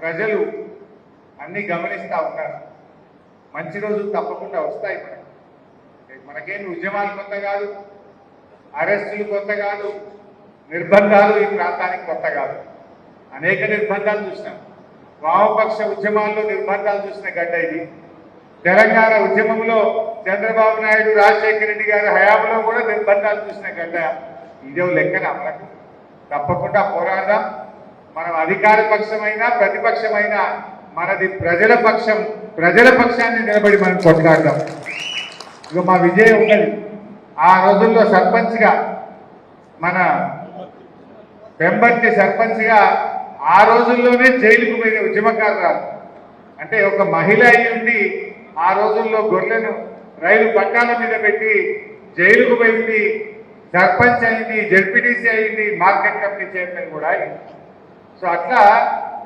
ప్రజలు అన్ని గమనిస్తూ ఉన్నారు. మంచి రోజులు తప్పకుండా వస్తాయి మనకి. మనకేం ఉద్యమాలు కొత్త కాదు అరెస్టులు కొత్త కాదు నిర్బంధాలు ఈ ప్రాంతానికి కొత్త కాదు. అనేక నిర్బంధాలు చూసినాం. వామపక్ష ఉద్యమాల్లో నిర్బంధాలు చూసిన గడ్డ ఇది. తెలంగాణ ఉద్యమంలో చంద్రబాబు నాయుడు రాజశేఖర రెడ్డి గారి హయాంలో కూడా నిర్బంధాలు చూసిన గడ్డ ఇదే లెక్కన మనకు తప్పకుండా పోరాడదాం. మనం అధికార పక్షమైనా ప్రతిపక్షమైనా మనది ప్రజల పక్షం ప్రజల పక్షాన్ని నిలబడి మనం కొట్లాడదాం. ఇక మా విజయం ఉన్నది. ఆ రోజుల్లో సర్పంచ్గా మన పెంబర్తి సర్పంచ్గా ఆ రోజుల్లోనే జైలుకు పోయిన ఉద్యమకారురాలు. అంటే ఒక మహిళ అయి ఉండి ఆ రోజుల్లో గొర్రెలను రైలు పట్టాల మీద పెట్టి జైలుకు పోయింది. సర్పంచ్ అయింది జడ్పీటీసీ అయింది మార్కెట్ కమిటీ చైర్మన్ కూడా అయింది. సో అట్లా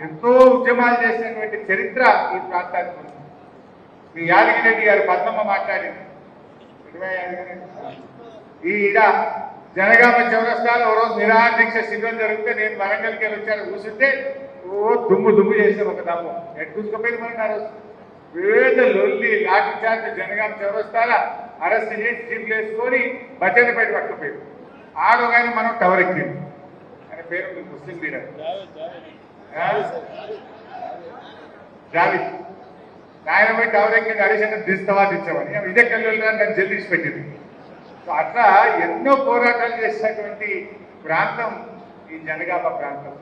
ఎంతో ఉద్యమాలు చేసినటువంటి చరిత్ర ఈ ప్రాంతానికి ఉంది మీ యాదగిరెడ్డి గారు పద్మమ్మ మాట్లాడింది. ఈ ఈడ జనగామ చౌరస్తాలో ఓ రోజు నిరాహార శిబిరం జరిగితే నేను వరంగల్కి వెళ్ళి వచ్చాను. కూర్చుంటే ఓ దుమ్ము దుమ్ము చేసాం ఒక దమ్ము ఎటు చూసుకుపోయింది మరి ఆ రోజు? పేద లొల్లి లాఠీ చార్జ్ జనగామ చౌరస్తాల అరెస్ట్ చేసి జీప్లు వేసుకొని బచ్చన్నపేట పట్టుకుపోయింది. ఆడోగానే కానీ మనం టవర్ ఎక్కింది. పేరు ఉంది, ముస్లిం లీడర్? జావిద్ ఆయన పోయి హరిశంకర్ దిస్తావా దించమని ఆమె ఇదే కళ్ళు నన్ను జల్లి పెట్టింది. సో అట్లా ఎన్నో పోరాటాలు చేసినటువంటి ప్రాంతం ఈ జనగామ ప్రాంతం.